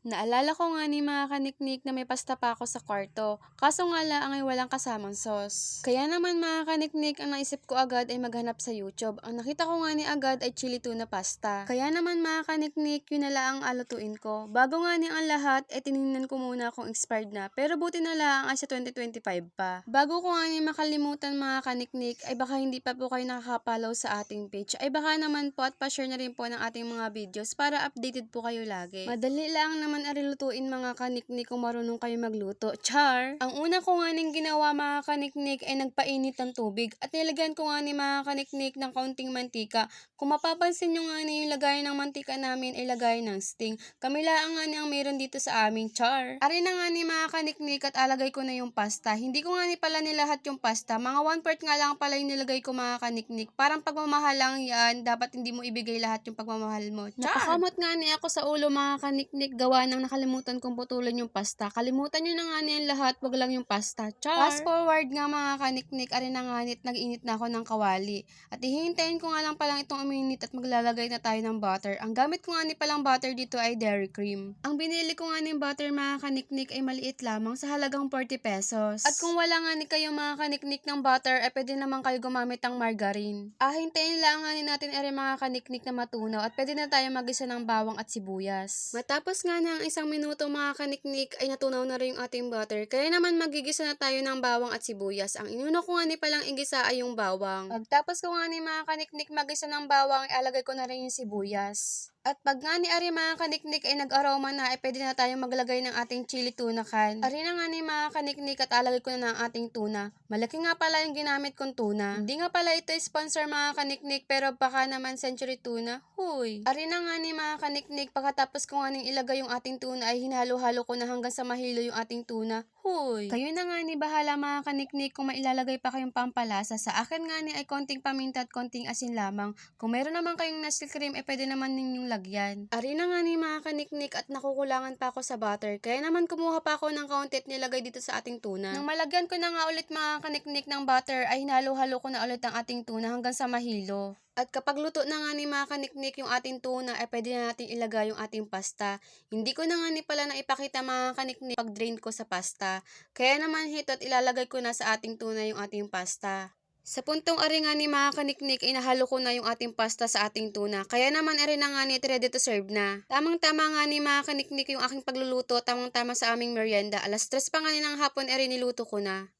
Naalala ko nga ni mga kaniknik na may pasta pa ako sa kwarto. Kaso nga lang ay walang kasamang sauce. Kaya naman mga kaniknik, ang naisip ko agad ay maghanap sa YouTube. Ang nakita ko nga ni agad ay chili tuna pasta. Kaya naman mga kaniknik, yun na lang ang alutuin ko. Bago nga ni ang lahat, eh tinignan ko muna kung expired na. Pero buti na lang ay sa 2025 pa. Bago ko nga ni makalimutan mga kaniknik, ay baka hindi pa po kayo nakaka-follow sa ating page. Ay baka naman po at pa-share na rin po ng ating mga videos para updated po kayo lagi. Madali lang naman ari lutuin mga kaniknik kung marunong kayo magluto. Char! Ang una ko nga ning ginawa mga kaniknik ay nagpainit ng tubig at nilagyan ko nga ni mga kaniknik ng kaunting mantika. Kung mapapansin nyo nga ni yung lagay ng mantika namin ay lagay ng sting. Kami lang nga ni ang meron dito sa amin. Char! Ari na nga ni mga kaniknik at alagay ko na yung pasta. Hindi ko nga ni pala nilahat yung pasta. Mga one part nga lang pala yung nilagay ko mga kaniknik. Parang pagmamahal lang yan. Dapat hindi mo ibigay lahat yung pagmamahal mo. Char! Nakakamot nga ni ako sa ulo mga kaniknik gawa ng nakalimutan kong putulin yung pasta. Kalimutan nyo na nga niyan lahat, wag lang yung pasta. Char! Fast forward nga mga kaniknik, ari na nga nit, nag-init na ako ng kawali. At hihintayin ko nga lang palang itong uminit at maglalagay na tayo ng butter. Ang gamit ko nga ni palang butter dito ay dairy cream. Ang binili ko nga ng butter mga kaniknik ay maliit lamang sa halagang 40 pesos. At kung wala nga ni kayo mga kaniknik ng butter, ay pwede naman kayo gumamit ng margarine. Ah, hintayin lang nga ni natin ari mga kaniknik na matunaw at pwede na tayo magisa ng bawang at sibuyas. Matapos nga ng isang minuto mga kaniknik ay natunaw na rin yung ating butter. Kaya naman magigisa na tayo ng bawang at sibuyas. Ang inuno ko nga ni palang igisa ay yung bawang. Pagtapos ko nga ni mga kaniknik magisa ng bawang, ialagay ko na rin yung sibuyas. At pag nga ni Ari mga kaniknik ay nag-aroma na, ay pwede na tayong maglagay ng ating chili tuna can. Ari na nga ni mga kaniknik at alagay ko na ng ating tuna. Malaki nga pala yung ginamit kong tuna. Hindi nga pala ito sponsor mga kaniknik pero baka naman century tuna. Huy. Ari na nga ni mga kaniknik pagkatapos ko nga ning ilagay yung ating tuna ay hinalo-halo ko na hanggang sa mahilo yung ating tuna. Huy. Kayo na nga ni bahala mga kaniknik kung mailalagay pa kayong pampalasa. Sa akin nga ni ay konting paminta at konting asin lamang. Kung meron naman kayong nasty cream, ay pwede naman ninyong lagyan. Ari na nga ni mga kaniknik at nakukulangan pa ako sa butter. Kaya naman kumuha pa ako ng kaunti at nilagay dito sa ating tuna. Nang malagyan ko na nga ulit mga kaniknik ng butter, ay hinalo-halo ko na ulit ang ating tuna hanggang sa mahilo. At kapag luto na nga ni mga kaniknik yung ating tuna, ay pwede na natin ilagay yung ating pasta. Hindi ko na nga ni pala na ipakita mga kaniknik pag drain ko sa pasta. Kaya naman hito at ilalagay ko na sa ating tuna yung ating pasta. Sa puntong ari ni mga kaniknik, inahalo ko na yung ating pasta sa ating tuna. Kaya naman ari na nga ni ready to serve na. Tamang-tama nga ni mga kaniknik yung aking pagluluto, tamang-tama sa aming merienda. Alas tres pa nga ni ng hapon, ari niluto ko na.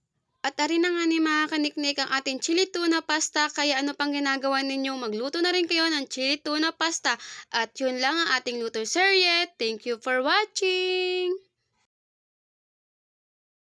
At ari na nga ni mga kaniknik ang ating chili tuna pasta, kaya ano pang ginagawa ninyo? Magluto na rin kayo ng chili tuna pasta. At yun lang ang ating luto serye. Thank you for watching!